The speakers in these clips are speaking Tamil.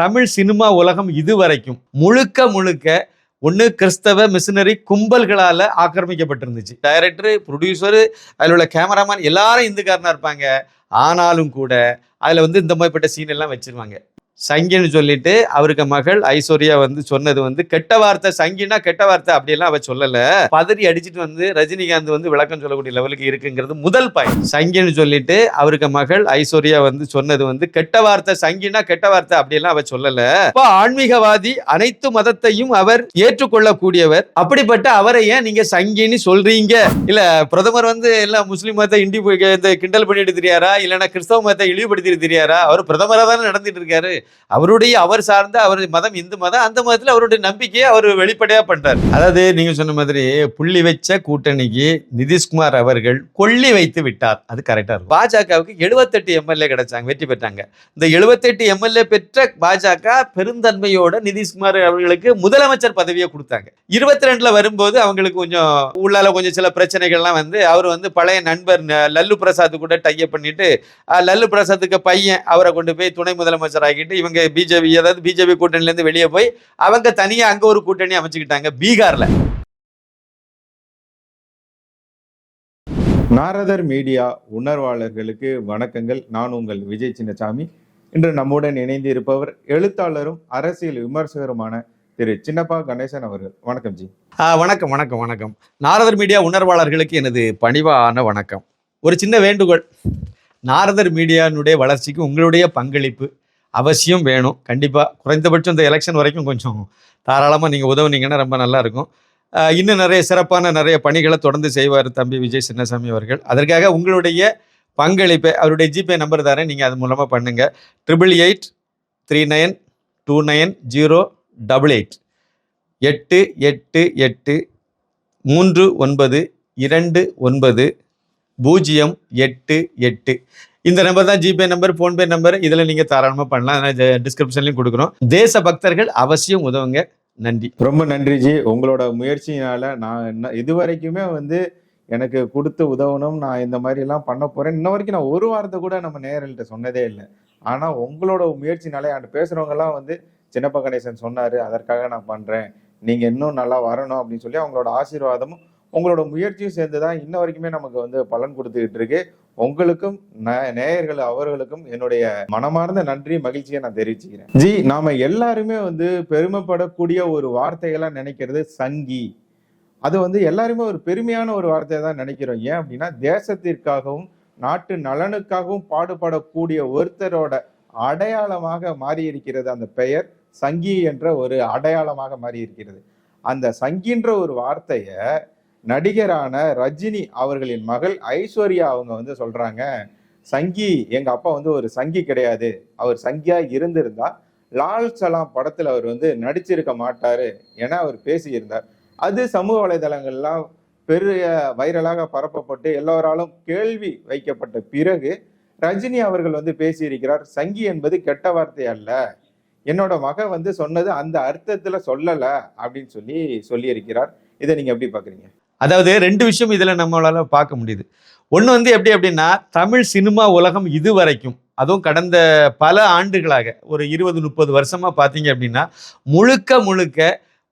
தமிழ் சினிமா உலகம் இதுவரைக்கும் முழுக்க முழுக்க ஒன்று கிறிஸ்தவ மிஷினரி கும்பல்களால் ஆக்கிரமிக்கப்பட்டிருந்துச்சு. டைரக்டரு ப்ரொடியூசரு அதில் உள்ள கேமராமேன் எல்லாரும் இந்துக்காரனாக இருப்பாங்க. ஆனாலும் கூட அதில் வந்து இந்த மாதிரிப்பட்ட சீன் எல்லாம் வச்சிருவாங்க. சங்கின்னு சொல்லிட்டு அவருக்கு மகள் ஐஸ்வர்யா வந்து சொன்னது வந்து கெட்ட வார்த்தை சங்கினா கெட்ட வார்த்தை அப்படியெல்லாம் அவ சொல்லல. பதறி அடிச்சுட்டு வந்து ரஜினிகாந்த் வந்து விளக்கம் சொல்லக்கூடிய லெவலுக்கு இருக்குங்கிறது முதல் பாயிண்ட் சங்கின்னு சொல்லிட்டு அவருக்கு மகள் ஐஸ்வர்யா வந்து சொன்னது வந்து கெட்ட வார்த்தை சங்கினா கெட்ட வார்த்தை அப்படியெல்லாம் அவ சொல்லல. இப்போ ஆன்மீகவாதி அனைத்து மதத்தையும் அவர் ஏற்றுக்கொள்ளக்கூடியவர். அப்படிப்பட்ட அவரை ஏன் நீங்க சங்கின்னு சொல்றீங்க? இல்ல பிரதமர் வந்து எல்லாம் முஸ்லீம் மதத்தை இண்டி போய் கிண்டல் பண்ணிட்டு தெரியாரா? இல்லைன்னா கிறிஸ்தவ மதத்தை இழிவுபடுத்திட்டு தெரியாரா? அவர் பிரதமராக தானே நடந்துட்டு இருக்காரு. அவருடைய அவர் சார்ந்த அவருடைய மதம் இந்து மதம் அந்த மதத்துல அவருடைய நம்பிக்கையை அவர் வெளிப்படையா பண்ணுறார் அதாவது நீங்க சொன்ன மாதிரி புள்ளி வச்ச கூட்டணிக்கு நிதிஷ்குமார் அவர்கள் கொள்ளி வைத்து விட்டார். அது கரெக்டாக இருக்கும். பாஜகவுக்கு எழுபத்தெட்டு எம்எல்ஏ கிடைச்சாங்க வெற்றி பெற்றாங்க. இந்த எழுபத்தெட்டு எம்எல்ஏ பெற்ற பாஜக பெருந்தன்மையோட நிதிஷ்குமார் அவர்களுக்கு முதலமைச்சர் பதவியை கொடுத்தாங்க. இருபத்தி ரெண்டுல வரும்போது அவங்களுக்கு கொஞ்சம் உள்ளால கொஞ்சம் சில பிரச்சனைகள்லாம் வந்து அவர் வந்து பழைய நண்பர் லல்லு பிரசாத் கூட டையப் பண்ணிட்டு லல்லு பிரசாத்துக்கு பையன் அவரை கொண்டு போய் துணை முதலமைச்சர் ஆகிட்டு இவங்க பிஜேபி அதாவது பிஜேபி கூட்டணில இருந்து வெளியே போய் அவங்க தனியா அங்க ஒரு கூட்டணி அமைச்சுக்கிட்டாங்க பீகார்ல. நாரதர் மீடியா உணர்வாளர்களுக்கு வணக்கங்கள். நான் உங்கள் விஜய் சின்னசாமி. இன்று நம்முடன் இணைந்து இருப்பவர் எழுத்தாளரும் அரசியல் விமர்சகருமான திரு சின்னப்பா கணேசன் அவர்கள். வணக்கம் ஜி. வணக்கம் வணக்கம் வணக்கம். நாரதர் மீடியா உணர்வாளர்களுக்கு எனது பணிவான வணக்கம். ஒரு சின்ன வேண்டுகோள். நாரதர் மீடியானுடைய வளர்ச்சிக்கு உங்களுடைய பங்களிப்பு அவசியம் வேணும். கண்டிப்பாக குறைந்தபட்சம் இந்த எலெக்ஷன் வரைக்கும் கொஞ்சம் தாராளமாக நீங்கள் உதவுனீங்கன்னா ரொம்ப நல்லாயிருக்கும் இன்னும் நிறைய சிறப்பான நிறைய பணிகளை தொடர்ந்து செய்வார் தம்பி விஜய் சின்னசாமி அவர்கள். அதற்காக உங்களுடைய பங்களிப்பை அவருடைய ஜிபே நம்பர் தரேன். நீங்கள் அது மூலமாக பண்ணுங்கள் triple eight three nine two nine zero double eight எட்டு எட்டு எட்டு மூன்று ஒன்பது இரண்டு ஒன்பது பூஜ்ஜியம் எட்டு எட்டு. இந்த நம்பர் தான் ஜிபே நம்பர் ஃபோன்பே நம்பர் இதில் நீங்கள் தாராளமாக பண்ணலாம். டிஸ்கிரிப்ஷன்லையும் கொடுக்குறோம் தேச பக்தர்கள் அவசியம் உதவுங்க. நன்றி. ரொம்ப நன்றி ஜி. உங்களோட முயற்சியினால் நான் என்ன இது வரைக்குமே வந்து எனக்கு கொடுத்து உதவணும் நான் இந்த மாதிரிலாம் பண்ண போகிறேன் இன்ன வரைக்கும் நான் ஒரு வாரத்தை கூட நம்ம நேரல்கிட்ட சொன்னதே இல்லை. ஆனால் உங்களோட முயற்சினாலே அந்த பேசுகிறவங்கலாம் வந்து சின்னப்ப கணேசன் சொன்னார் அதற்காக நான் பண்ணுறேன் நீங்கள் இன்னும் நல்லா வரணும் அப்படின்னு சொல்லி அவங்களோட ஆசீர்வாதமும் உங்களோட முயற்சியும் சேர்ந்து தான் இன்ன வரைக்குமே நமக்கு வந்து பலன் கொடுத்துக்கிட்டு இருக்கு. உங்களுக்கும் நே- நேயர்கள் அவர்களுக்கும் என்னுடைய மனமார்ந்த நன்றி மகிழ்ச்சியை நான் தெரிவிச்சுக்கிறேன். ஜி நாம எல்லாருமே வந்து பெருமைப்படக்கூடிய ஒரு வார்த்தைகளா நினைக்கிறது சங்கி. அது வந்து எல்லாருமே ஒரு பெருமையான ஒரு வார்த்தையை தான் நினைக்கிறோம். ஏன் அப்படின்னா தேசத்திற்காகவும் நாட்டு நலனுக்காகவும் பாடுபடக்கூடிய ஒருத்தரோட அடையாளமாக மாறி இருக்கிறது அந்த பெயர் சங்கி என்ற ஒரு அடையாளமாக மாறி இருக்கிறது அந்த சங்கின்ற ஒரு வார்த்தையை நடிகரான ரஜினி அவர்களின் மகள் ஐஸ்வர்யா அவங்க வந்து சொல்றாங்க சங்கி எங்க அப்பா வந்து ஒரு சங்கி கிடையாது. அவர் சங்கியா இருந்திருந்தா லால் சலாம் படத்துல அவர் வந்து நடிச்சிருக்க மாட்டாரு என அவர் பேசியிருந்தார். அது சமூக வலைதளங்கள்லாம் பெரிய வைரலாக பரப்பப்பட்டு எல்லோராலும் கேள்வி வைக்கப்பட்ட பிறகு ரஜினி அவர்கள் வந்து பேசியிருக்கிறார் சங்கி என்பது கெட்ட வார்த்தை அல்ல. என்னோட மக வந்து சொன்னது அந்த அர்த்தத்துல சொல்லல அப்படின்னு சொல்லி சொல்லியிருக்கிறார். இதை நீங்க எப்படி பாக்குறீங்க? அதாவது ரெண்டு விஷயம் இதில் நம்மளால் பார்க்க முடியுது. ஒன்று வந்து எப்படி அப்படின்னா தமிழ் சினிமா உலகம் இது வரைக்கும் அதுவும் கடந்த பல ஆண்டுகளாக ஒரு இருபது முப்பது வருஷமாக பார்த்தீங்க அப்படின்னா முழுக்க முழுக்க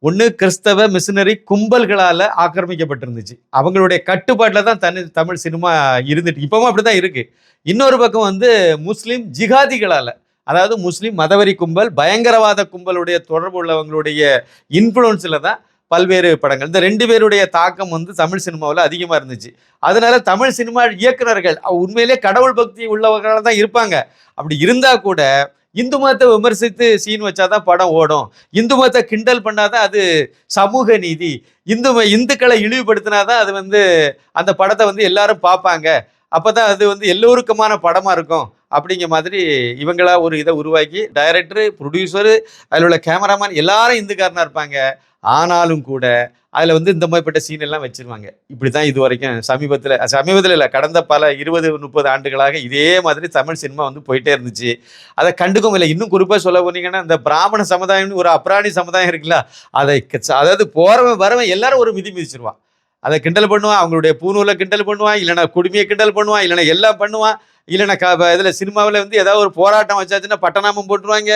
ஒன்று கிறிஸ்தவ மிஷினரி கும்பல்களால் ஆக்கிரமிக்கப்பட்டிருந்துச்சு. அவங்களுடைய கட்டுப்பாட்டில் தான் தனி தமிழ் சினிமா இருந்துட்டு இப்போவும் அப்படி தான் இருக்குது இன்னொரு பக்கம் வந்து முஸ்லீம் ஜிகாதிகளால் அதாவது முஸ்லீம் மதவரி கும்பல் பயங்கரவாத கும்பலுடைய தொடர்பு உள்ளவங்களுடைய இன்ஃப்ளூயன்ஸில் தான் பல்வேறு படங்கள். இந்த ரெண்டு பேருடைய தாக்கம் வந்து தமிழ் சினிமாவில் அதிகமாக இருந்துச்சு. அதனால தமிழ் சினிமா இயக்குநர்கள் உண்மையிலே கடவுள் பக்தி உள்ளவர்களாக தான் இருப்பாங்க. அப்படி இருந்தால் கூட இந்து மதத்தை விமர்சித்து சீன் வச்சாதான் படம் ஓடும். இந்து மதத்தை கிண்டல் பண்ணாதான் அது சமூக நீதி. இந்து ம- இந்துக்களை இழிவுபடுத்தினாதான் அது வந்து அந்த படத்தை வந்து எல்லாரும் பார்ப்பாங்க. அப்போ தான் அது வந்து எல்லோருக்குமான படமாக இருக்கும். அப்படிங்கிற மாதிரி இவங்களா ஒரு இதை உருவாக்கி டைரக்டரு ப்ரொடியூசரு அதில் உள்ள கேமராமேன் எல்லாரும் இந்துக்காரனாக இருப்பாங்க. ஆனாலும் கூட அதில் வந்து இந்த மாதிரிப்பட்ட சீன் எல்லாம் வச்சிருவாங்க. இப்படி தான் இது வரைக்கும் சமீபத்தில் சமீபத்தில் இல்லை கடந்த பல இருபது முப்பது ஆண்டுகளாக இதே மாதிரி தமிழ் சினிமா வந்து போயிட்டே இருந்துச்சு. அதை கண்டுக்கவும் இல்லை. இன்னும் குறிப்பாக சொல்ல போனீங்கன்னா இந்த பிராமண சமுதாயம்னு ஒரு அப்ராணி சமுதாயம் இருக்குல்ல அதை அதாவது போகிறவன் வரவன் எல்லாரும் ஒரு மிதி மிதிச்சிருவான். அதை கிண்டல் பண்ணுவான் அவங்களுடைய பூணூரில் கிண்டல் பண்ணுவான் இல்லைனா குடுமையை கிண்டல் பண்ணுவான் இல்லைன்னா எல்லாம் பண்ணுவான். இல்லைனா க இதில் சினிமாவில் வந்து ஏதாவது ஒரு போராட்டம் வச்சாச்சுன்னா பட்டநாமம் போட்டுருவாங்க.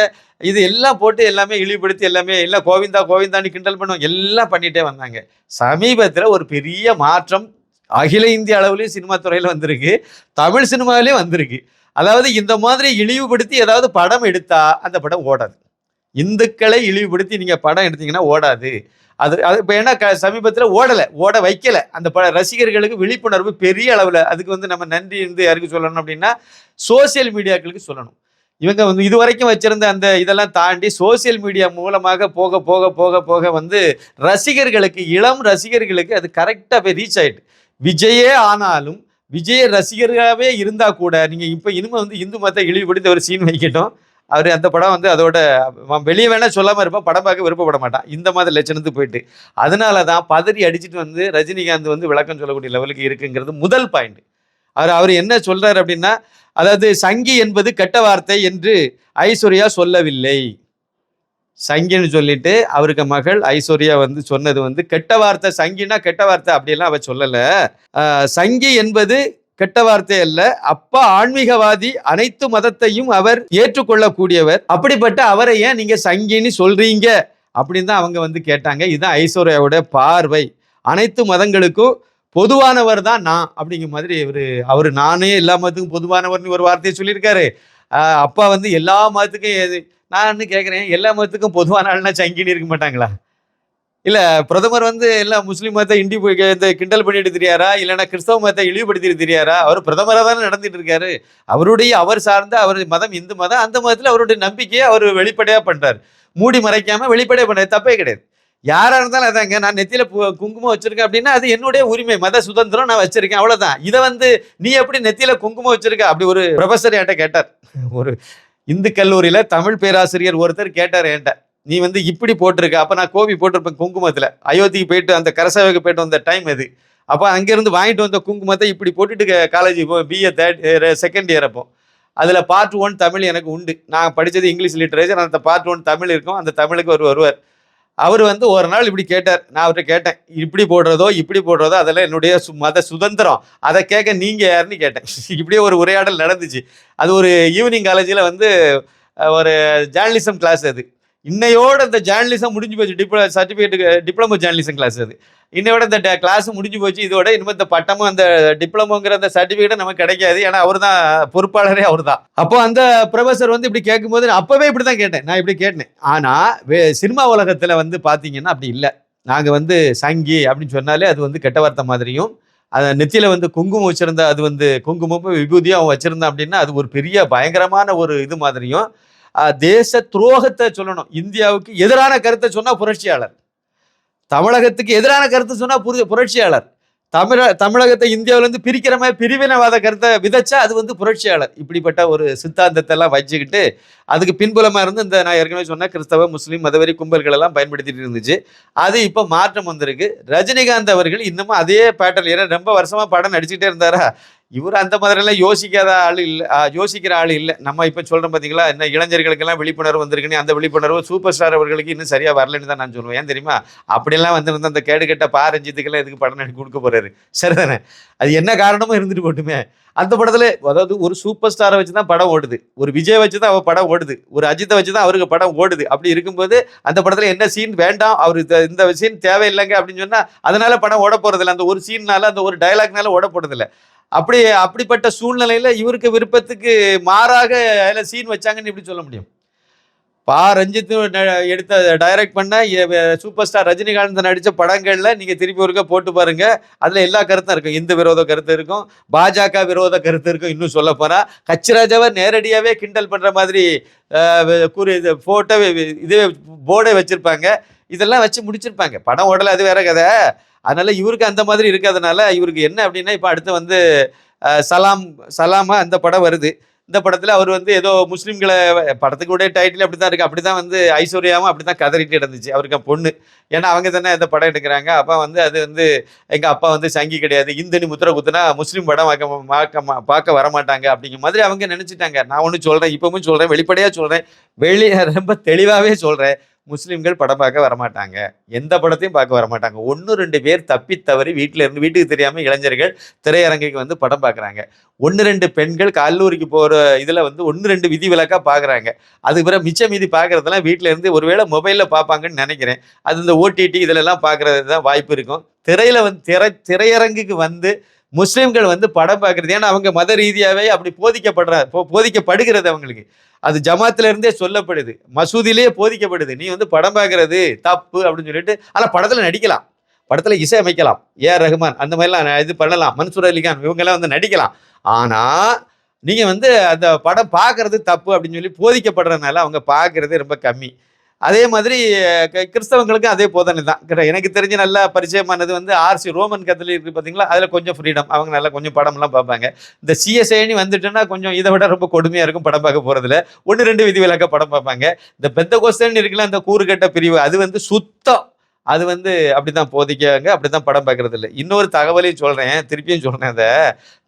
இது எல்லாம் போட்டு எல்லாமே இழிவுபடுத்தி எல்லாமே எல்லாம் கோவிந்தா கோவிந்தான்னு கிண்டல் பண்ணுவாங்க. எல்லாம் பண்ணிகிட்டே வந்தாங்க. சமீபத்தில் ஒரு பெரிய மாற்றம் அகில இந்திய அளவுலேயும் சினிமா துறையில் வந்திருக்கு தமிழ் சினிமாவிலேயும் வந்திருக்கு. அதாவது இந்த மாதிரி இழிவுபடுத்தி ஏதாவது படம் எடுத்தால் அந்த படம் ஓடாது. இந்துக்களை இழிவுபடுத்தி நீங்கள் படம் எடுத்தீங்கன்னா ஓடாது. அது அது இப்போ ஏன்னா க சமீபத்தில் ஓடலை ஓட வைக்கலை. அந்த ப ரசிகர்களுக்கு விழிப்புணர்வு பெரிய அளவில் அதுக்கு வந்து நம்ம நன்றி இருந்து யாருக்கு சொல்லணும் அப்படின்னா சோசியல் மீடியாக்களுக்கு சொல்லணும். இவங்க வந்து இது வரைக்கும் வச்சிருந்த அந்த இதெல்லாம் தாண்டி சோசியல் மீடியா மூலமாக போக போக போக போக வந்து ரசிகர்களுக்கு இளம் ரசிகர்களுக்கு அது கரெக்டாக போய் ரீச் ஆகிட்டு விஜயே ஆனாலும் விஜய ரசிகர்களாகவே இருந்தால் கூட நீங்கள் இப்போ இனிமேல் வந்து இந்து மதத்தை இழிவுபடுத்த ஒரு சீன் வைக்கட்டும். அவர் அந்த படம் வந்து அதோட வெளியே வேணால் சொல்லாமல் இருப்பான். படம் பார்க்க விருப்பப்பட மாட்டான். இந்த மாதிரி லட்சணத்துக்கு போயிட்டு. அதனால தான் பதறி அடிச்சுட்டு வந்து ரஜினிகாந்த் வந்து விளக்கம் சொல்லக்கூடிய லெவலுக்கு இருக்குங்கிறது முதல் பாயிண்ட் அவர் அவர் என்ன சொல்கிறார் அப்படின்னா அதாவது சங்கி என்பது கெட்ட வார்த்தை என்று ஐஸ்வர்யா சொல்லவில்லை. சங்கின்னு சொல்லிட்டு அவருக்கு மகள் ஐஸ்வர்யா வந்து சொன்னது வந்து கெட்ட வார்த்தை சங்கினா கெட்ட வார்த்தை அப்படிலாம் அவ சொல்லலை. சங்கி என்பது கெட்ட வார்த்தை அல்ல. அப்பா ஆன்மீகவாதி அனைத்து மதத்தையும் அவர் ஏற்றுக்கொள்ளக்கூடியவர். அப்படிப்பட்ட அவரை ஏன் நீங்க சங்கின்னு சொல்றீங்க? அப்படின்னு தான் அவங்க வந்து கேட்டாங்க. இதுதான் ஐஸ்வர்யாவோட பார்வை. அனைத்து மதங்களுக்கும் பொதுவானவர் தான் நான் அப்படிங்கிற மாதிரி இவர் அவர் நானே எல்லா மதத்துக்கும் பொதுவானவர்னு ஒரு வார்த்தையை சொல்லியிருக்காரு. அப்பா வந்து எல்லா மதத்துக்கும் எது நான் கேட்குறேன் எல்லா மதத்துக்கும் பொதுவான ஆள்னா சங்கின்னு இருக்க மாட்டாங்களா? இல்ல பிரதமர் வந்து எல்லாம் முஸ்லீம் மதத்தை இண்டி போய் இந்த கிண்டல் பண்ணிட்டு தெரியாரா? இல்லைன்னா கிறிஸ்தவ மதத்தை இழிவுபடுத்திட்டு தெரியாரா? அவர் பிரதமராக தானே நடந்துட்டு இருக்காரு. அவருடைய அவர் சார்ந்த அவர் மதம் இந்து மதம் அந்த மதத்தில் அவருடைய நம்பிக்கையை அவர் வெளிப்படையாக பண்றாரு. மூடி மறைக்காம வெளிப்படையாக பண்றாரு தப்பே கிடையாது. யாரா இருந்தாலும் அதாங்க நான் நெத்தியில குங்குமம் வச்சிருக்கேன் அப்படின்னா அது என்னுடைய உரிமை. மத சுதந்திரம் நான் வச்சிருக்கேன் அவ்வளவுதான். இதை வந்து நீ எப்படி நெத்தியில குங்குமம் வச்சிருக்க? அப்படி ஒரு ப்ரொஃபஸர் என்கிட்ட கேட்டார். ஒரு இந்து கல்லூரியில தமிழ் பேராசிரியர் ஒருத்தர் கேட்டார் என்கிட்ட. நீ வந்து இப்படி போட்டிருக்க. அப்போ நான் கோபி போட்டிருப்பேன் குங்குமத்தில். அயோத்திக்கு போயிட்டு அந்த கரசவைக்கு போயிட்டு வந்த டைம் அது. அப்போ அங்கேருந்து வாங்கிட்டு வந்த குங்குமத்தை இப்படி போட்டுட்டு college BA third second year அப்போ. அதில் பார்ட் ஒன் தமிழ் எனக்கு உண்டு. நான் படித்தது இங்கிலீஷ் லிட்ரேச்சர் அந்த பார்ட் ஒன் தமிழ் இருக்கும். அந்த தமிழுக்கு ஒரு வருவார். அவர் வந்து ஒரு நாள் இப்படி கேட்டார். நான் அவர்கிட்ட கேட்டேன் இப்படி போடுறதோ இப்படி போடுறதோ அதெல்லாம் என்னுடைய சு மத சுதந்திரம். அதை கேட்க நீங்கள் யாருன்னு கேட்டேன். இப்படியே ஒரு உரையாடல் நடந்துச்சு. அது ஒரு ஈவினிங் காலேஜில் வந்து ஒரு ஜேர்னலிசம் கிளாஸ் அது. இன்னையோட இந்த ஜேர்னலிசம் முடிஞ்சு போச்சு. டிப்ள சர்டிஃபிகேட்டுக்கு டிப்ளமோ ஜேர்னலிசம் கிளாஸ் அது. இன்னையோட இந்த கிளாஸ் முடிஞ்சு போச்சு. இதோட இனிமேல் இந்த பட்டமும் அந்த டிப்ளமோங்கிற அந்த சர்டிஃபிகேட்டும் நமக்கு கிடைக்காது. ஏன்னா அவர் தான் பொறுப்பாளரே அவர் தான் அப்போ அந்த ப்ரொஃபஸர் வந்து இப்படி கேட்கும்போது நான் இப்படி தான் கேட்டேன். நான் இப்படி கேட்டேன். ஆனால் வே சினிமா உலகத்தில் வந்து பார்த்தீங்கன்னா அப்படி இல்லை. நாங்கள் வந்து சங்கி அப்படின்னு சொன்னாலே அது வந்து கெட்ட வார்த்தை மாதிரியும் அதை நெத்தியில் வந்து குங்குமம் வச்சுருந்தா அது வந்து குங்குமம் விபூதியும் அவன் வச்சுருந்தான் அப்படின்னா அது ஒரு பெரிய பயங்கரமான ஒரு இது மாதிரியும் தேச துரோகத்தை சொல்லணும். இந்தியாவுக்கு எதிரான கருத்தை சொன்னா புரட்சியாளர். தமிழகத்துக்கு எதிரான கருத்து சொன்னா புரி புரட்சியாளர். தமிழ தமிழகத்தை இந்தியாவிலேருந்து பிரிக்கிற மாதிரி பிரிவினவாத கருத்தை விதைச்சா அது வந்து புரட்சியாளர். இப்படிப்பட்ட ஒரு சித்தாந்தத்தை எல்லாம் வச்சுக்கிட்டு அதுக்கு பின்புலமாக இருந்து இந்த நான் ஏற்கனவே சொன்ன கிறிஸ்தவ முஸ்லீம் மதவெறி கும்பல்கள் எல்லாம் பயன்படுத்திட்டு இருந்துச்சு. அது இப்போ மாற்றம் வந்திருக்கு. ரஜினிகாந்த் அவர்கள் இன்னமும் அதே பேட்டர்ன் ஏன்னா ரொம்ப வருஷமாக படம் நடிச்சுக்கிட்டே இருந்தாரா? இவர் அந்த மாதிரிலாம் யோசிக்காத ஆள் இல்லை. யோசிக்கிற ஆள் இல்லை. நம்ம இப்போ சொல்கிறோம் பார்த்தீங்களா என்ன இளைஞர்களுக்கெல்லாம் விழிப்புணர்வு வந்திருக்குன்னு அந்த விழிப்புணர்வு சூப்பர் ஸ்டார் அவர்களுக்கு இன்னும் சரியாக வரலன்னு தான் நான் சொல்லுவேன். ஏன் தெரியுமா? அப்படியெல்லாம் வந்திருந்த அந்த கேடு கெட்ட பாரஞ்சித்துக்கெல்லாம் எதுக்கு படம் எடுத்து கொடுக்க போகிறாரு சரிதானே? அது என்ன காரணமும் இருந்துட்டு போட்டுமே. அந்த படத்துல அதாவது ஒரு சூப்பர் ஸ்டாரை வச்சு தான் படம் ஓடுது. ஒரு விஜய் வச்சு தான் அவ படம் ஓடுது. ஒரு அஜித்தை வச்சு தான் அவருக்கு படம் ஓடுது. அப்படி இருக்கும்போது அந்த படத்துல என்ன சீன் வேண்டாம் அவர் இந்த- இந்த சீன் தேவையில்லைங்க அப்படின்னு சொன்னா அதனால படம் ஓட போறதில்ல. அந்த ஒரு சீன்னால அந்த ஒரு டைலாக்னால ஓட போறதில்லை. அப்படி அப்படிப்பட்ட சூழ்நிலையில இவருக்கு விருப்பத்துக்கு மாறாக அதில் சீன் வச்சாங்கன்னு எப்படி சொல்ல முடியும்? பா ரஞ்சித் எடுத்த டைரக்ட் பண்ண சூப்பர் ஸ்டார் ரஜினிகாந்த் நடித்த படங்களில் நீங்கள் திருப்பி ஒருக்க போட்டு பாருங்க. அதில் எல்லா கருத்தும் இருக்கும். இந்து விரோத கருத்து இருக்கும் பாஜக விரோத கருத்து இருக்கும் இன்னும் சொல்ல போனால் கச்சிராஜாவை நேரடியாகவே கிண்டல் பண்ணுற மாதிரி அஹ், இது ஃபோட்டோ இதே போர்டே வச்சுருப்பாங்க. இதெல்லாம் வச்சு முடிச்சிருப்பாங்க. படம் ஓடலை அது வேற கதை. அதனால் இவருக்கு அந்த மாதிரி இருக்கிறதுனால இவருக்கு என்ன அப்படின்னா இப்போ அடுத்து வந்து சலாம் சலாமா அந்த படம் வருது. இந்த படத்துல அவர் வந்து ஏதோ முஸ்லீம்களை படத்துக்குடைய டைட்டில் அப்படி தான் இருக்கு. அப்படி தான் வந்து ஐஸ்வர்யாவும் அப்படி தான் கதறிட்டு இருந்துச்சு அவருக்கு பொண்ணு. ஏன்னா அவங்க தானே இந்த படம் எடுக்கிறாங்க. அப்பா வந்து அது வந்து எங்க அப்பா வந்து சங்கி கிடையாது. இந்தனி முத்திர குத்துனா முஸ்லீம் படம் பார்க்க பார்க்க மா- பார்க்க வரமாட்டாங்க அப்படிங்கிற மாதிரி அவங்க நினைச்சிட்டாங்க. நான் ஒன்று சொல்றேன் இப்பவும் சொல்றேன் வெளிப்படையா சொல்றேன். வெளி ரொம்ப தெளிவாகவே சொல்றேன். முஸ்லீம்கள் படம் பார்க்க வரமாட்டாங்க. எந்த படத்தையும் பார்க்க வரமாட்டாங்க. ஒன்று ரெண்டு பேர் தப்பி தவறி வீட்டில் இருந்து வீட்டுக்கு தெரியாமல் இளைஞர்கள் திரையரங்குக்கு வந்து படம் பார்க்குறாங்க. ஒன்று ரெண்டு பெண்கள் கல்லூரிக்கு போகிற இதில் வந்து ஒன்று ரெண்டு விதி விலக்காக பார்க்குறாங்க. அதுக்கு பிறகு மிச்ச மீதி பார்க்குறதெல்லாம் வீட்டில் இருந்து ஒருவேளை மொபைலில் பார்ப்பாங்கன்னு நினைக்கிறேன். அது இந்த ஓடிடி இதிலெல்லாம் பார்க்குறது தான் வாய்ப்பு இருக்கும். திரையில் வந்து திரை திரையரங்குக்கு வந்து முஸ்லீம்கள் வந்து படம் பார்க்குறது. ஏன்னா அவங்க மத ரீதியாகவே அப்படி போதிக்கப்படுற போ- போதிக்கப்படுகிறது அவங்களுக்கு. அது ஜமாத்துல இருந்தே சொல்லப்படுது. மசூதியிலேயே போதிக்கப்படுது. நீ வந்து படம் பார்க்கறது தப்பு அப்படின்னு சொல்லிட்டு ஆனால் படத்தில் நடிக்கலாம். படத்தில் இசை அமைக்கலாம். ஏ ஆர் ரஹ்மான் அந்த மாதிரிலாம் இது பண்ணலாம். மன்சூர் அலிகான் இவங்கெல்லாம் வந்து நடிக்கலாம். ஆனால் நீங்கள் வந்து அந்த படம் பார்க்கறது தப்பு அப்படின்னு சொல்லி போதிக்கப்படுறதுனால அவங்க பார்க்கறது ரொம்ப கம்மி. அதே மாதிரி க- கிறிஸ்தவங்களுக்கும் அதே போதனை தான். எனக்கு தெரிஞ்சு நல்லா பரிச்சயமானது வந்து ஆர்சி ரோமன் கத்தலி இருக்கு பார்த்தீங்களா அதில் கொஞ்சம் ஃப்ரீடம் அவங்க நல்லா கொஞ்சம் படம்லாம் பார்ப்பாங்க. இந்த சிஎஸ்ஐனி வந்துட்டுன்னா கொஞ்சம் இதை விட ரொம்ப கொடுமையாக இருக்கும் படம் பார்க்க போகிறதுல ஒன்று ரெண்டு விதி விலக்க படம் பார்ப்பாங்க. இந்த பெத்த கோஸ்தன் இருக்குல்ல அந்த கூறுகட்ட பிரிவு அது வந்து சுத்தம். அது வந்து அப்படி தான் போதிக்காங்க அப்படி தான் படம் பார்க்கறது இல்லை இன்னொரு தகவலையும் சொல்கிறேன் திருப்பியும் சொல்கிறேன் அதை.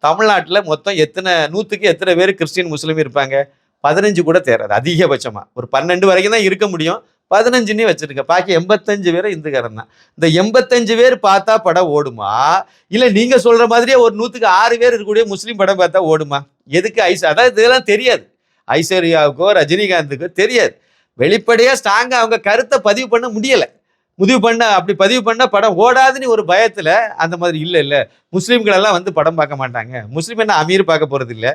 தமிழ்நாட்டில் மொத்தம் எத்தனை நூற்றுக்கு எத்தனை பேர் கிறிஸ்டின் முஸ்லீம் இருப்பாங்க? பதினஞ்சு கூட தேராது அதிகபட்சமாக ஒரு பன்னெண்டு வரைக்கும் தான் இருக்க முடியும். பதினஞ்சுன்னு வச்சுருங்க. பாக்கி எண்பத்தஞ்சு பேரை இந்துக்காரன் தான். இந்த எண்பத்தஞ்சு பேர் பார்த்தா படம் ஓடுமா? இல்லை நீங்கள் சொல்கிற மாதிரியே ஒரு நூற்றுக்கு ஆறு பேர் இருக்கக்கூடிய முஸ்லீம் படம் பார்த்தா ஓடுமா? எதுக்கு ஐஸ்? அதாவது இதெல்லாம் தெரியாது. ஐஸ்வர்யாவுக்கோ ரஜினிகாந்துக்கோ தெரியாது. வெளிப்படையாக ஸ்ட்ராங்காக அவங்க கருத்தை பதிவு பண்ண முடியலை. முடிவு பண்ண அப்படி பதிவு பண்ண படம் ஓடாதுன்னு ஒரு பயத்தில் அந்த மாதிரி இல்லை இல்லை. முஸ்லீம்களெல்லாம் வந்து படம் பார்க்க மாட்டாங்க. முஸ்லீம் என்ன அமீர் பார்க்க போகிறது இல்லை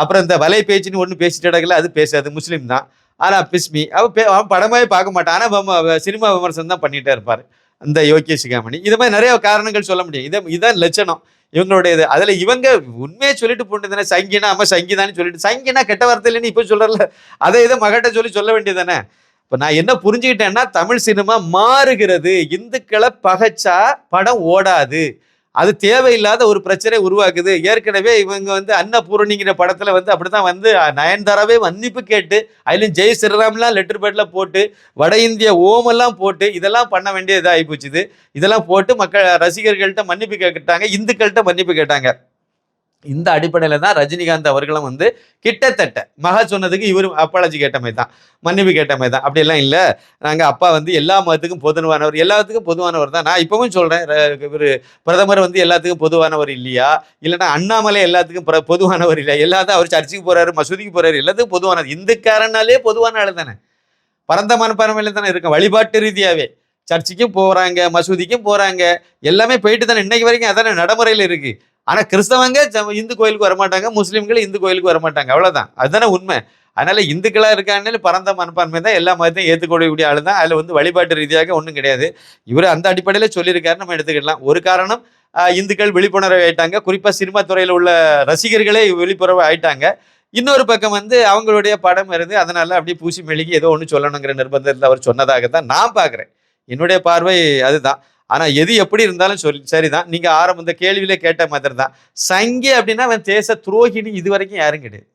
அப்புறம் இந்த வலை பேச்சுன்னு ஒன்று பேசிட்டு கிடக்கல அது பேசாது முஸ்லீம் தான். ஆனால் பிஸ்மி அவன் பே- அவன் படமாவே பார்க்க மாட்டான். ஆனால் சினிமா விமர்சனம் தான் பண்ணிகிட்டே இருப்பார். இந்த யோகிய சிகாமணி. இது மாதிரி நிறைய காரணங்கள் சொல்ல முடியும். இதை இதான் லட்சணம். இவங்களுடைய இது அதில் இவங்க உண்மையை சொல்லிட்டு போட்டு சங்கினா அம்மா சங்கிதான்னு சொல்லிட்டு சங்கினா கெட்ட வார்த்தை இல்லைன்னு இப்போ சொல்றல அதை இதை மகட்ட சொல்லி சொல்ல வேண்டியதானே இப்போ நான் என்ன புரிஞ்சுக்கிட்டேன்னா தமிழ் சினிமா மாறுகிறது. இந்துக்களை பகைச்சா படம் ஓடாது. அது தேவையில்லாத ஒரு பிரச்சனை உருவாக்குது. ஏற்கனவே இவங்க வந்து அன்னபூரணிங்கிற படத்துல வந்து அப்படிதான் வந்து நயன்தாராவே மன்னிப்பு கேட்டு அதுலயும் ஜெய் ஸ்ரீராம்லாம் லெட்டர் பேட்ல போட்டு வட இந்திய ஓமெல்லாம் போட்டு இதெல்லாம் பண்ண வேண்டிய இதாகி போச்சுது. இதெல்லாம் போட்டு மக்கள் ரசிகர்கள்ட்ட மன்னிப்பு கேட்டாங்க இந்துக்கள்கிட்ட மன்னிப்பு கேட்டாங்க. இந்த அடிப்படையில தான் ரஜினிகாந்த் அவர்களும் வந்து கிட்டத்தட்ட மகா சொன்னதுக்கு இவர் அப்பாலஜி கேட்ட மாதிரி தான் மன்னிப்பு கேட்ட மாதிரி தான். அப்படியெல்லாம் இல்லை. நாங்கள் அப்பா வந்து எல்லா மதத்துக்கும் பொதுவானவர் எல்லாத்துக்கும் பொதுவானவர் தான். நான் இப்போவும் சொல்கிறேன் இவர் பிரதமர் வந்து எல்லாத்துக்கும் பொதுவானவர் இல்லையா? இல்லைன்னா அண்ணாமலை எல்லாத்துக்கும் பிர- பொதுவானவர் இல்லையா? எல்லாத்தையும் அவர் சர்ச்சுக்கு போகிறாரு மசூதிக்கு போகிறாரு எல்லாத்துக்கும் பொதுவானது இந்துக்காரனாலே பொதுவான ஆள் தானே. பரந்த மனப்பான்மையில தானே இருக்கும் வழிபாட்டு ரீதியாகவே சர்ச்சுக்கும் போகிறாங்க மசூதிக்கும் போகிறாங்க எல்லாமே போயிட்டு தானே. இன்னைக்கு வரைக்கும் அதானே நடைமுறையில் இருக்குது ஆனால் கிறிஸ்தவங்க இந்து கோயிலுக்கு வரமாட்டாங்க முஸ்லீம்கள் இந்து கோயிலுக்கு வரமாட்டாங்க. அவ்வளோதான் அதுதானே உண்மை. அதனால இந்துக்களாக இருக்கான்னு பரந்த மனப்பான்மை தான் எல்லா மதத்தையும் ஏற்றுக்கொள்ளக்கூடிய ஆளு தான் அதில் வந்து வழிபாட்டு ரீதியாக ஒன்றும் கிடையாது. இவர் அந்த அடிப்படையில் சொல்லியிருக்காரு நம்ம எடுத்துக்கலாம் ஒரு காரணம் இந்துக்கள் விழிப்புணர்வு ஆயிட்டாங்க. குறிப்பாக சினிமா துறையில் உள்ள ரசிகர்களே விழிப்புணர்வு ஆயிட்டாங்க. இன்னொரு பக்கம் வந்து அவங்களுடைய படம் இருந்து அதனால அப்படியே பூசி மெழுகி ஏதோ ஒன்று சொல்லணுங்கிற நிர்பந்தத்தில் அவர் சொன்னதாக தான் நான் பார்க்குறேன் என்னுடைய பார்வை அதுதான். ஆனால் எது எப்படி இருந்தாலும் சொல்லி சரிதான். நீங்கள் ஆரம்ப இந்த கேள்வியிலே கேட்ட மாதிரி தான் சங்கி அப்படின்னா அவன் தேச துரோகின்னு இது வரைக்கும் யாரும் கிடையாது.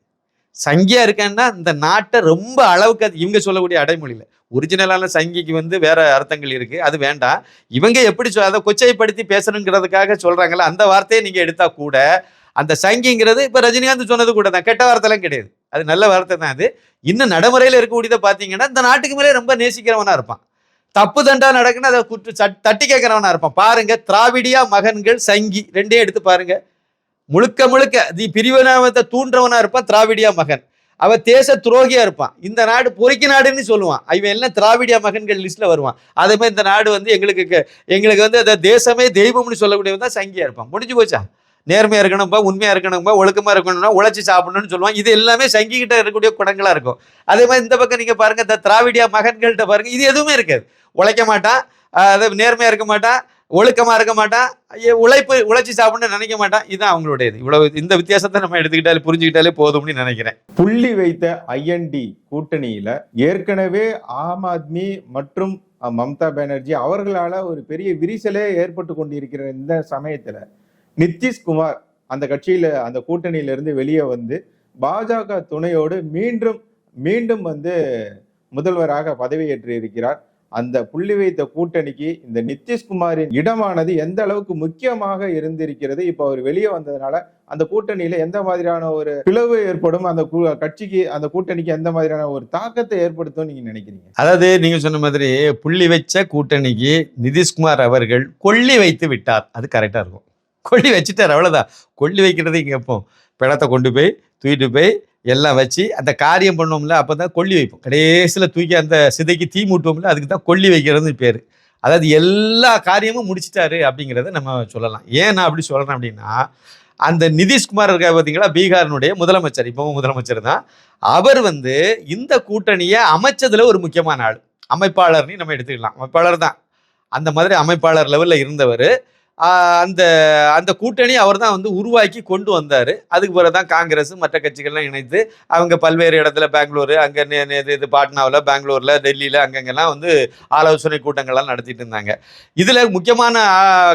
சங்கியா இருக்கான்னா இந்த நாட்டை ரொம்ப அளவுக்கு அது இவங்க சொல்லக்கூடிய அடைமொழியில். ஒரிஜினலான சங்கிக்கு வந்து வேற அர்த்தங்கள் இருக்குது அது வேண்டாம். இவங்க எப்படி சொ- அதை கொச்சைப்படுத்தி பேசணுங்கிறதுக்காக சொல்கிறாங்களே அந்த வார்த்தையை நீங்கள் எடுத்தால் கூட அந்த சங்கிங்கிறது இப்போ ரஜினிகாந்த் சொன்னது கூட தான். கெட்ட வார்த்தைலாம் கிடையாது. அது நல்ல வார்த்தை தான் அது. இன்னும் நடைமுறையில் இருக்கக்கூடியதை பார்த்தீங்கன்னா இந்த நாட்டுக்கு மேலே ரொம்ப நேசிக்கிறவனாக இருப்பான். தப்பு தண்டா நடக்குன்னு அதை குற்று சட்- தட்டி கேட்கிறவனா இருப்பான். பாருங்க திராவிடியா மகன்கள் சங்கி ரெண்டே எடுத்து பாருங்க. முழுக்க முழுக்க தி பிரிவினாவத்தை தூண்டுறவனா இருப்பான் திராவிடியா மகன். அவன் தேச துரோகியா இருப்பான். இந்த நாடு பொறுக்கி நாடுன்னு சொல்லுவான். இவன் எல்லாம் திராவிடியா மகன்கள் லிஸ்ட்ல வருவான். அதே மாதிரி இந்த நாடு வந்து எங்களுக்கு எங்களுக்கு வந்து அந்த தேசமே தெய்வம்னு சொல்லக்கூடியவன் தான் சங்கியா இருப்பான். முடிஞ்சு போச்சா? நேர்மையா இருக்கணும்பா உண்மையா இருக்கணும்பா ஒழுக்கமா இருக்கணும்னா உழைச்சி சாப்பிடணும்னு சொல்லுவான் இது எல்லாமே சங்கிக்கிட்ட இருக்கக்கூடிய குடங்களாக இருக்கும். அதே மாதிரி இந்த பக்கம் நீங்க பாருங்க இந்த திராவிடியா மகன்கள்கிட்ட பாருங்க இது எதுவுமே இருக்காது. உழைக்க மாட்டான் அதாவது நேர்மையாக இருக்க மாட்டான் ஒழுக்கமாக இருக்க மாட்டான் உழைப்பு உழைச்சி சாப்பிடணும்னு நினைக்க மாட்டான் இதுதான் அவங்களுடையது. இவ்வளவு இந்த வித்தியாசத்தை நம்ம எடுத்துக்கிட்டாலே புரிஞ்சுக்கிட்டாலே போதும்னு நினைக்கிறேன். புள்ளி வைத்த ஐஎன்டி கூட்டணியில் ஏற்கனவே ஆம் ஆத்மி மற்றும் மம்தா பானர்ஜி அவர்களால் ஒரு பெரிய விரிசலே ஏற்பட்டு கொண்டிருக்கிற இந்த சமயத்தில் நிதிஷ்குமார் அந்த கட்சியில் அந்த கூட்டணியிலிருந்து வெளியே வந்து பாஜக துணையோடு மீண்டும் மீண்டும் வந்து முதல்வராக பதவியேற்றிருக்கிறார். இருக்கிறார் அந்த புள்ளி வைத்த கூட்டணிக்கு இந்த நிதிஷ்குமாரின் இடமானது எந்த அளவுக்கு முக்கியமாக இருந்திருக்கிறது இப்ப அவர் வெளியே வந்ததுனால அந்த கூட்டணியில எந்த மாதிரியான ஒரு பிளவு ஏற்படும் அந்த கட்சிக்கு அந்த கூட்டணிக்கு எந்த மாதிரியான ஒரு தாக்கத்தை ஏற்படுத்தும் நீங்க நினைக்கிறீங்க? அதாவது நீங்க சொன்ன மாதிரி புள்ளி வச்ச கூட்டணிக்கு நிதிஷ்குமார் அவர்கள் கொள்ளி வைத்து விட்டார். அது கரெக்டா இருக்கும். கொள்ளி வச்சுட்டார் அவ்வளவுதான். கொள்ளி வைக்கிறது இங்கே எப்போ பிணத்தை கொண்டு போய் தூக்கிட்டு போய் எல்லாம் வச்சு அந்த காரியம் பண்ணோம்ல அப்பதான் கொல்லி வைப்போம். கடைசியில் தூக்கி அந்த சிதைக்கு தீ மூட்டுவோம்ல அதுக்கு தான் கொல்லி வைக்கிறது பேர். அதாவது எல்லா காரியமும் முடிச்சிட்டாரு அப்படிங்கிறத நம்ம சொல்லலாம். ஏன் நான் அப்படி சொல்கிறேன் அப்படின்னா அந்த நிதிஷ்குமார் இருக்க பார்த்தீங்களா பீகாரினுடைய முதலமைச்சர் இப்போவும் முதலமைச்சர் தான். அவர் வந்து இந்த கூட்டணியை அமைச்சதில் ஒரு முக்கியமான ஆள். அமைப்பாளர்னு நம்ம எடுத்துக்கலாம். அமைப்பாளர் தான். அந்த மாதிரி அமைப்பாளர் லெவலில் இருந்தவர். அந்த அந்த கூட்டணி அவர் தான் வந்து உருவாக்கி கொண்டு வந்தார். அதுக்கு பிறகு தான் காங்கிரஸ் மற்ற கட்சிகள்லாம் இணைத்து அவங்க பல்வேறு இடத்துல பெங்களூரு அங்கே இது இது பாட்னாவில் பெங்களூரில் டெல்லியில் அங்கங்கெல்லாம் வந்து ஆலோசனை கூட்டங்கள்லாம் நடத்திட்டு இருந்தாங்க. இதில் முக்கியமான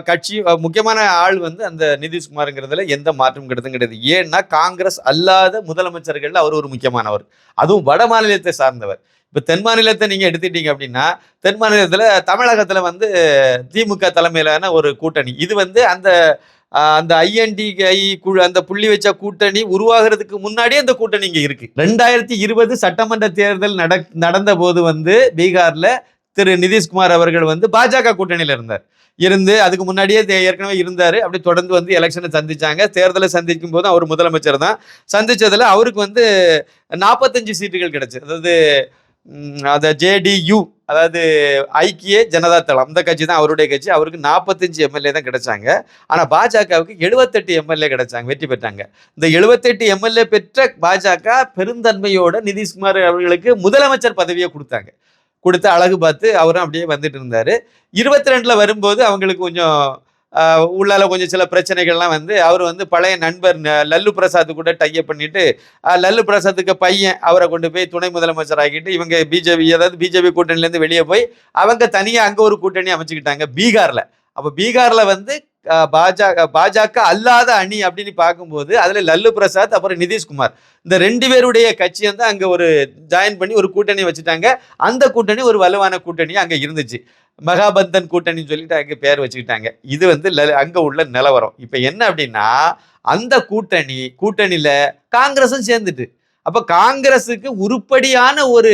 கட்சி முக்கியமான ஆள் வந்து அந்த நிதிஷ்குமாருங்கிறதுல எந்த மாற்றம் கிடையாது கிடையாது. ஏன்னா காங்கிரஸ் அல்லாத முதலமைச்சர்களில் அவர் ஒரு முக்கியமானவர். அதுவும் வட மாநிலத்தை சார்ந்தவர். இப்போ தென் மாநிலத்தை நீங்கள் எடுத்துட்டீங்க அப்படின்னா தென் மாநிலத்தில் தமிழகத்தில் வந்து திமுக தலைமையிலான ஒரு கூட்டணி. இது வந்து அந்த அந்த ஐஎன்டிஐ குழு அந்த புள்ளி வச்ச கூட்டணி உருவாகிறதுக்கு முன்னாடியே அந்த கூட்டணி இங்கே இருக்கு. ரெண்டாயிரத்தி இருபது சட்டமன்ற தேர்தல் நட நடந்த போது வந்து பீகாரில் திரு நிதிஷ்குமார் அவர்கள் வந்து பாஜக கூட்டணியில் இருந்தார். இருந்து அதுக்கு முன்னாடியே ஏற்கனவே இருந்தார். அப்படி தொடர்ந்து வந்து எலெக்ஷனை சந்திச்சாங்க. தேர்தலை சந்திக்கும் போது அவர் முதலமைச்சர் தான். சந்தித்ததில் அவருக்கு வந்து நாற்பத்தஞ்சு சீட்டுகள் கிடச்சி. அதாவது அதை அந்த ஜேடியு அதாவது ஐக்கிய ஜனதா தளம் அந்த கட்சி தான் அவருடைய கட்சி. அவருக்கு நாற்பத்தஞ்சு எம்எல்ஏ தான் கிடைச்சாங்க. ஆனால் பாஜகவுக்கு எழுபத்தெட்டு எம்எல்ஏ கிடைச்சாங்க வெற்றி பெற்றாங்க. இந்த எழுபத்தெட்டு எம்எல்ஏ பெற்ற பாஜக பெருந்தன்மையோட நிதிஷ்குமார் அவர்களுக்கு முதலமைச்சர் பதவியை கொடுத்தாங்க. கொடுத்து அழகு பார்த்து அவரும் அப்படியே வந்துட்டு இருந்தார். இருபத்தி ரெண்டில் வரும்போது அவங்களுக்கு கொஞ்சம் உள்ளால கொஞ்சம் சில பிரச்சனைகள்லாம் வந்து அவர் வந்து பழைய நண்பர் லல்லு பிரசாத் கூட டைப் பண்ணிட்டு லல்லு பிரசாத்துக்கு பையன் அவரை கொண்டு போய் துணை முதலமைச்சர் ஆக்கிட்டு இவங்க பிஜேபி அதாவது பிஜேபி கூட்டணிலேருந்து வெளியே போய் அவங்க தனியாக அங்கே ஒரு கூட்டணி அமைச்சுக்கிட்டாங்க பீகாரில். அப்போ பீகாரில் வந்து பாஜக பாஜக அல்லாத அணி அப்படின்னு பார்க்கும்போது அதில் லல்லு பிரசாத் அப்புறம் நிதிஷ்குமார். இந்த ரெண்டு பேருடைய கட்சி வந்து அங்கே ஒரு ஜாயின் பண்ணி ஒரு கூட்டணி வச்சுட்டாங்க. அந்த கூட்டணி ஒரு வலுவான கூட்டணி அங்கே இருந்துச்சு. மகாபந்தன் கூட்டணின்னு சொல்லிட்டு அங்கே பேர் வச்சுக்கிட்டாங்க. இது வந்து அங்கே உள்ள நிலவரம். இப்போ என்ன அப்படின்னா அந்த கூட்டணி கூட்டணியில் காங்கிரஸும் சேர்ந்துட்டு. அப்போ காங்கிரஸுக்கு உருப்படியான ஒரு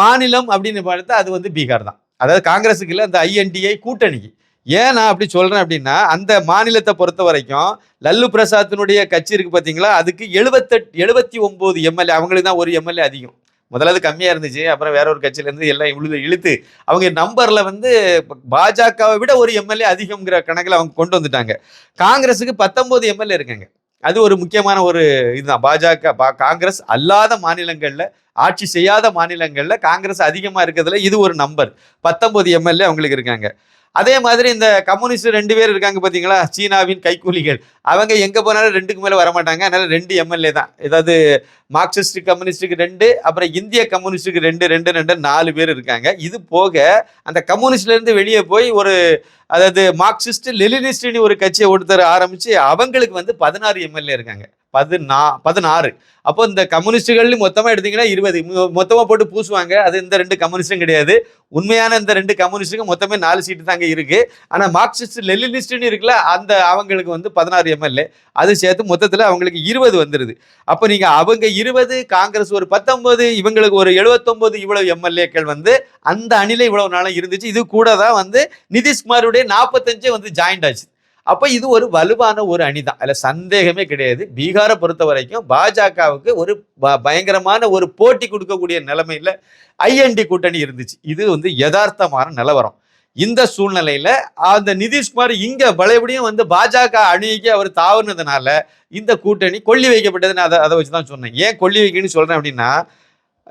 மாநிலம் அப்படின்னு பார்த்தா அது வந்து பீகார் தான். அதாவது காங்கிரஸுக்கு இல்லை அந்த ஐஎன்டிஐ கூட்டணிக்கு. ஏன் நான் அப்படி சொல்கிறேன் அப்படின்னா அந்த மாநிலத்தை பொறுத்த வரைக்கும் லல்லு பிரசாத்தினுடைய கட்சி இருக்குது பார்த்தீங்களா அதுக்கு எழுபத்தெட் எழுபத்தி ஒம்பது எம்எல்ஏ அவங்களுக்கு தான் ஒரு எம்எல்ஏ அதிகம். முதலாவது கம்மியாக இருந்துச்சு அப்புறம் வேற ஒரு கட்சியிலேருந்து எல்லாம் இழுத்து இழுத்து அவங்க நம்பரில் வந்து பாஜகவை விட ஒரு எம்எல்ஏ அதிகம்ங்கிற கணக்கில் அவங்க கொண்டு வந்துட்டாங்க. காங்கிரஸுக்கு பத்தொம்போது எம்எல்ஏ இருக்காங்க. அது ஒரு முக்கியமான ஒரு இதுதான். பாஜக பா- காங்கிரஸ் அல்லாத மாநிலங்களில் ஆட்சி செய்யாத மாநிலங்களில் காங்கிரஸ் அதிகமாக இருக்கிறதுல இது ஒரு நம்பர். பத்தொம்போது எம்எல்ஏ அவங்களுக்கு இருக்காங்க. அதே மாதிரி இந்த கம்யூனிஸ்ட் ரெண்டு பேர் இருக்காங்க பார்த்தீங்களா சீனாவின் கைக்கூலிகள். அவங்க எங்கே போனாலும் ரெண்டுக்கு மேலே வரமாட்டாங்க. அதனால ரெண்டு எம்எல்ஏ தான். ஏதாவது மார்க்சிஸ்ட் கம்யூனிஸ்டுக்கு ரெண்டு அப்புறம் இந்திய கம்யூனிஸ்டுக்கு ரெண்டு ரெண்டு ரெண்டு நாலு பேர் இருக்காங்க. இது போக அந்த கம்யூனிஸ்ட்லேருந்து வெளியே போய் ஒரு அதாவது மார்க்சிஸ்ட் லெலினிஸ்ட்னு ஒரு கட்சியை ஒருத்தர் ஆரம்பித்து அவங்களுக்கு வந்து பதினாறு எம்எல்ஏ இருக்காங்க. பதினா பதினாறு. அப்போ இந்த கம்யூனிஸ்டுகள் மொத்தமாக எடுத்தீங்கன்னா இருபது. மொத்தமாக போட்டு பூசுவாங்க. அது இந்த ரெண்டு கம்யூனிஸ்டும் கிடையாது. உண்மையான இந்த ரெண்டு கம்யூனிஸ்டுக்கும் மொத்தமே நாலு சீட்டு தாங்க இருக்குது ஆனால் மார்க்சிஸ்ட் லெலினிஸ்ட்னு இருக்குல்ல அந்த அவங்களுக்கு வந்து பதினாறு எம்எல்ஏ. அது சேர்த்து மொத்தத்தில் அவங்களுக்கு இருபது வந்துடுது அப்போ நீங்கள் அவங்க இருபது காங்கிரஸ் ஒரு பத்தொம்பது இவங்களுக்கு ஒரு எழுபத்தொம்பது இவ்வளவு எம்எல்ஏக்கள் வந்து அந்த அணில இவ்வளவு நாளும் இருந்துச்சு. இது கூட தான் வந்து நிதிஷ்குமாருடைய நாற்பத்தஞ்சே வந்து ஜாயிண்ட் ஆச்சு. அப்போ இது ஒரு வலுவான ஒரு அணி தான் அதில் சந்தேகமே கிடையாது. பீகாரை பொறுத்த வரைக்கும் பாஜகவுக்கு ஒரு ப- பயங்கரமான ஒரு போட்டி கொடுக்கக்கூடிய நிலைமையில் ஐஎன்டி கூட்டணி இருந்துச்சு. இது வந்து யதார்த்தமான நிலவரம். இந்த சூழ்நிலையில அந்த நிதிஷ்குமார் இங்க பழையபடியும் வந்து பாஜக அணிக்கு அவர் தாவுனதுனால இந்த கூட்டணி கொல்லி வைக்கப்பட்டது நான் அதை அதை வச்சு தான் சொன்னேன். ஏன் கொல்லி வைக்கணும்னு சொல்றேன் அப்படின்னா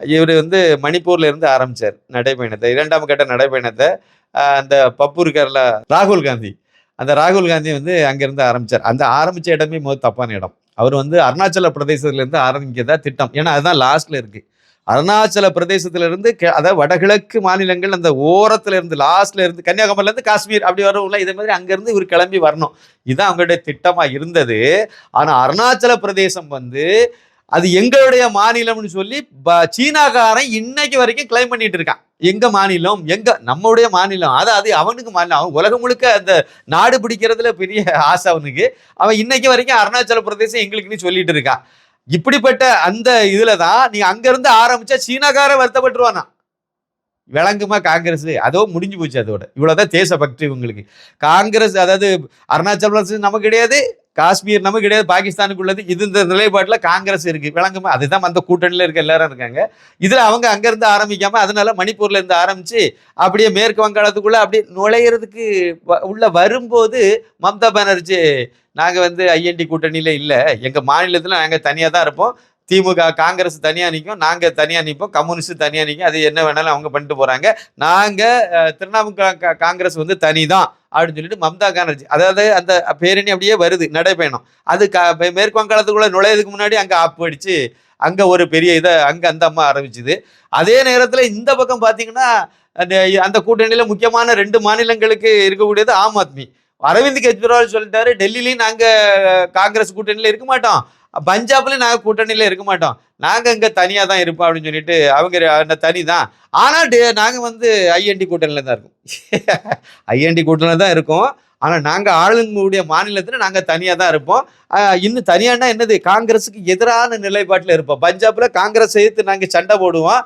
இவர் வந்து மணிப்பூர்ல இருந்து ஆரம்பிச்சார் நடைபயணத்தை இரண்டாம் கட்ட நடைபயணத்தை அந்த பப்பு இருக்கார்ல ராகுல் காந்தி. அந்த ராகுல் காந்தி வந்து அங்கேருந்து ஆரம்பித்தார் அந்த ஆரம்பித்த இடமே மிக தப்பான இடம். அவர் வந்து அருணாச்சல பிரதேசத்துலேருந்து ஆரம்பிக்கிறதா திட்டம். ஏன்னா அதுதான் லாஸ்ட்டில் இருக்குது அருணாச்சல பிரதேசத்திலிருந்து கே- அதாவது வடகிழக்கு மாநிலங்கள் அந்த ஓரத்துல இருந்து லாஸ்ட்ல இருந்து காஷ்மீர் அப்படி வரவும்ல இதே மாதிரி அங்கேருந்து இவர் கிளம்பி வரணும். இதுதான் அவங்களுடைய திட்டமாக இருந்தது. ஆனால் அருணாச்சல பிரதேசம் வந்து அது எங்களுடைய மாநிலம்னு சொல்லி ப- சீனாக்காரன் இன்னைக்கு வரைக்கும் கிளைம் பண்ணிட்டு இருக்கான். எங்க மாநிலம்? எங்க? நம்மளுடைய மாநிலம். அது அது அவனுக்கு மாநிலம். அவன் உலகம் முழுக்க அந்த நாடு பிடிக்கிறதுல பெரிய ஆசை அவனுக்கு. அவன் இன்னைக்கு வரைக்கும் அருணாச்சல பிரதேசம் எங்களுக்குன்னு சொல்லிட்டு இருக்கான் இப்படிப்பட்ட அந்த இதுல தான் நீ அங்கிருந்து ஆரம்பிச்சா சீனாக்காரன் வருத்தப்பட்டுருவானா? விளங்குமா காங்கிரஸ்? அதோ முடிஞ்சு போச்சு அதோட. இவ்வளவுதான் தேசபக்தி இவங்களுக்கு. காங்கிரஸ் அதாவது அருணாச்சல பிரதேசம் நமக்கு கிடையாது. காஷ்மீர் நமக்கு கிடையாது பாகிஸ்தானுக்குள்ளது. இது இந்த நிலைப்பாட்டில் காங்கிரஸ் இருக்கு. விளங்குமா? அதுதான் அந்த கூட்டணியில் இருக்க எல்லாரும் இருக்காங்க. இதில் அவங்க அங்கேருந்து ஆரம்பிக்காமல் ஆரம்பிக்காம அதனால மணிப்பூர்ல இருந்து ஆரம்பிச்சு அப்படியே மேற்கு வங்காளத்துக்குள்ள அப்படியே நுழையிறதுக்கு வ- உள்ள வரும்போது மம்தா பானர்ஜி நாங்கள் வந்து ஐஎன்டி கூட்டணியில் இல்லை. எங்கள் மாநிலத்தில் நாங்கள் தனியாக தான் இருப்போம். திமுக காங்கிரஸ் தனியா நிற்கும் நாங்கள் தனியா நிற்போம் கம்யூனிஸ்ட் தனியா நிற்கும் அது என்ன வேணாலும் அவங்க பண்ணிட்டு போகிறாங்க நாங்கள் திரிணாமுல் காங்கிரஸ் வந்து தனி தான் அப்படின்னு சொல்லிட்டு மம்தா பானர்ஜி அதாவது அந்த பேரணி அப்படியே வருது நடைபயணம். அது க- மே- மேற்கு வங்காளத்துக்குள்ள நுழையதுக்கு முன்னாடி அங்கே ஆப்பு அடிச்சு அங்கே ஒரு பெரிய இதை அங்கே அந்த அம்மா ஆரம்பிச்சுது. அதே நேரத்தில் இந்த பக்கம் பார்த்தீங்கன்னா அந்த அந்த முக்கியமான ரெண்டு மாநிலங்களுக்கு இருக்கக்கூடியது ஆம் ஆத்மி. அரவிந்த் கெஜ்ரிவால் சொல்லிட்டாரு டெல்லியிலையும் நாங்கள் காங்கிரஸ் கூட்டணியில் இருக்க மாட்டோம். பஞ்சாப்லேயும் நாங்கள் கூட்டணியில் இருக்க மாட்டோம். நாங்கள் இங்கே தனியாக தான் இருப்போம் அப்படின்னு சொல்லிட்டு அவங்க அந்த தனி தான். ஆனால் டே- நாங்கள் வந்து ஐஎன்டி கூட்டணியில் தான் இருக்கோம். ஐஎன்டி கூட்டணியில் தான் இருக்கோம். ஆனால் நாங்கள் ஆளுங்களுடைய மாநிலத்தில் நாங்கள் தனியாக தான் இருப்போம். இன்னும் தனியானா என்னது? காங்கிரஸுக்கு எதிரான நிலைப்பாட்டில் இருப்போம். பஞ்சாபில் காங்கிரஸ் எதிர்த்து நாங்கள் சண்டை போடுவோம்.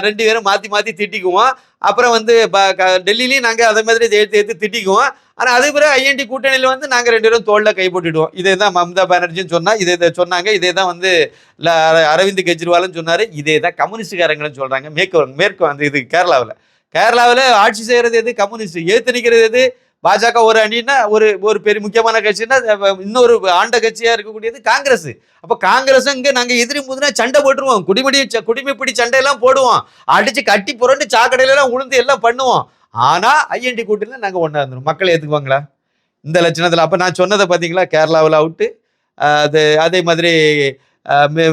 ரெண்டு பேரும் மாற்றி மாற்றி திட்டிக்குவோம். அப்புறம் வந்து ப- க- டெல்லிலையும் நாங்கள் அதே மாதிரி எதிர்த்து எதிர்த்து திட்டிக்குவோம். ஆனால் அதுக்கு பிறகு ஐஎன்டி கூட்டணியில் வந்து நாங்கள் ரெண்டு பேரும் தோளில் கை போட்டுடுவோம். இதே தான் மம்தா பானர்ஜின்னு சொன்னால் இதே இதை சொன்னாங்க இதே தான் வந்து அரவிந்த் கெஜ்ரிவாலும் சொன்னார். இதே தான் கம்யூனிஸ்டுக்காரங்களும் சொல்கிறாங்க மேற்கு மேற்கு வந்து இது கேரளாவில். கேரளாவில் ஆட்சி செய்கிறது எது? கம்யூனிஸ்ட். ஏற்று நிற்கிறது எது? பாஜக ஒரு அணின்னா ஒரு ஒரு பெரிய முக்கியமான கட்சின்னா இன்னொரு ஆண்ட கட்சியாக இருக்கக்கூடியது காங்கிரஸ். அப்போ காங்கிரஸ் இங்கே நாங்கள் எதிரி முதுனா சண்டை போட்டுருவோம். குடிமடி ச- குடிமைப்பிடி சண்டையெல்லாம் போடுவோம். அடித்து கட்டி புரண்டு சாக்கடையிலலாம் உளுந்து எல்லாம் பண்ணுவோம். ஆனால் ஐஎன்டி கூட்டணியில நாங்கள் ஒன்றா இருந்துடும் மக்கள் ஏற்றுக்குவாங்களா இந்த லட்சணத்தில். அப்போ நான் சொன்னதை பார்த்தீங்களா கேரளாவில் அவுட்டு அது அதே மாதிரி மே-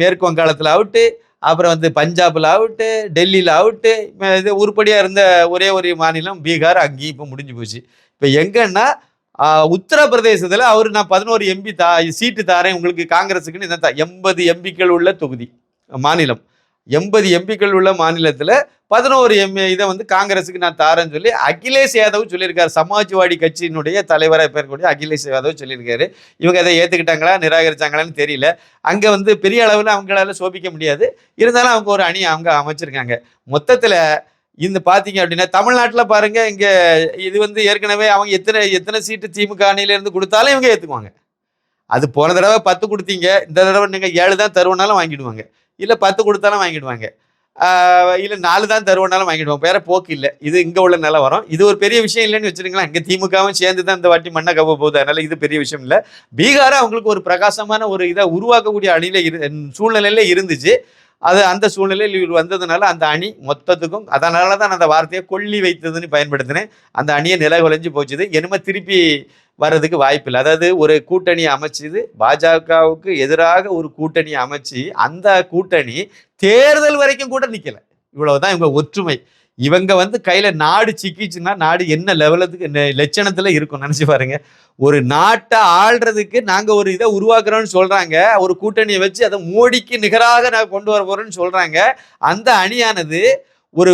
மேற்கு வங்காளத்தில் அவுட்டு அப்புறம் வந்து பஞ்சாபில் அவுட்டு டெல்லியில் அவுட்டு இது உருப்படியாக இருந்த ஒரே ஒரு மாநிலம் பீகார் அங்கேயும் இப்போ முடிஞ்சு போச்சு. இப்போ எங்கன்னா உத்தரப்பிரதேசத்தில் அவர் நான் பதினோரு எம்பி தா சீட்டு தாரேன் உங்களுக்கு காங்கிரஸுக்குன்னு இதை எண்பது எம்பிக்கள் உள்ள தொகுதி மாநிலம். எண்பது எம்பிக்கள் உள்ள மாநிலத்தில் பதினோரு எம் இதை வந்து காங்கிரஸுக்கு நான் தாரேன்னு சொல்லி அகிலேஷ் யாதவ் சொல்லியிருக்காரு. சமாஜ்வாடி கட்சியினுடைய தலைவராக பேரக்கூடிய அகிலேஷ் யாதவ் சொல்லியிருக்காரு. இவங்க அதை ஏற்றுக்கிட்டாங்களா நிராகரிச்சாங்களான்னு தெரியல. அங்கே வந்து பெரிய அளவில் அவங்களால சோபிக்க முடியாது. இருந்தாலும் அவங்க ஒரு அணி அவங்க அமைச்சிருக்காங்க. மொத்தத்தில் இந்த பார்த்தீங்க அப்படின்னா தமிழ்நாட்டில் பாருங்கள் இங்கே இது வந்து ஏற்கனவே அவங்க எத்தனை எத்தனை சீட்டு திமுக அணியிலேருந்து கொடுத்தாலும் இவங்க ஏற்றுக்குவாங்க அது போன தடவை பத்து கொடுத்தீங்க இந்த தடவை நீங்கள் ஏழு தான் தருவனாலும் வாங்கிடுவாங்க. இல்லை பத்து கொடுத்தாலும் வாங்கிடுவாங்க. இல்லை நாலு தான் தருவோம்னாலும் வாங்கிடுவோம். வேற போக்கு இல்லை. இது இங்கே உள்ள நிலவரம் இது ஒரு பெரிய விஷயம் இல்லைன்னு வச்சுருங்களேன். இங்கே திமுகவும் சேர்ந்து தான் இந்த வாட்டி மண்ணை கவ போகுது. அதனால இது பெரிய விஷயம் இல்லை. பீகாரை அவங்களுக்கு ஒரு பிரகாசமான ஒரு இதை உருவாக்கக்கூடிய அணியில் இரு சூழ்நிலையில இருந்துச்சு. அது அந்த சூழ்நிலையில் இவர் வந்ததுனால அந்த அணி மொத்தத்துக்கும் அதனால தான் அந்த வார்த்தையை கொல்லி வைத்ததுன்னு பயன்படுத்தினேன். அந்த அணியை நிலகுலைஞ்சு போச்சுது. என்னமோ திருப்பி வர்றதுக்கு வாய்ப்பில்லை அதாவது ஒரு கூட்டணி அமைச்சது. பாஜகவுக்கு எதிராக ஒரு கூட்டணி அமைச்சு அந்த கூட்டணி தேர்தல் வரைக்கும் கூட நிற்கலை இவ்வளவுதான் இவங்க ஒற்றுமை. இவங்க வந்து கையில நாடு சிக்கிச்சுன்னா நாடு என்ன லெவலத்துக்கு நெ- லட்சணத்துல இருக்கும் நினைச்சு பாருங்க. ஒரு நாட்டை ஆள்றதுக்கு நாங்க ஒரு இதை உருவாக்குறோம்னு சொல்றாங்க. ஒரு கூட்டணியை வச்சு அதை மோடிக்கு நிகராக நாங்கள் கொண்டு வர போறோம்னு சொல்றாங்க. அந்த அணியானது ஒரு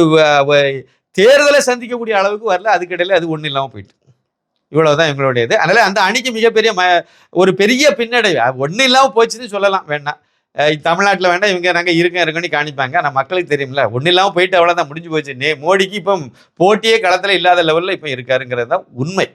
தேர்தலை சந்திக்கக்கூடிய அளவுக்கு வரல. அதுக்கிடையில அது ஒண்ணும் இல்லாம போயிட்டு. இவ்வளவுதான் எங்களுடையது. அதனால அந்த அணிக்கு மிகப்பெரிய ம ஒரு பெரிய பின்னடைவு. ஒன்றும் இல்லாம போச்சுன்னு சொல்லலாம். வேணாம். தமிழ்நாட்டில் வேண்டாம் இவங்க நாங்கள் இருக்க இருக்கன்னு காணிப்பாங்க. ஆனால் மக்களுக்கு தெரியும்ல ஒன்றும் இல்லாமல் போயிட்டு அவ்வளோதான் முடிஞ்சு போச்சு. நே மோடிக்கு இப்போ போட்டியே களத்தில் இல்லாத லெவலில் இப்போ இருக்காருங்கிறது தான் உண்மை.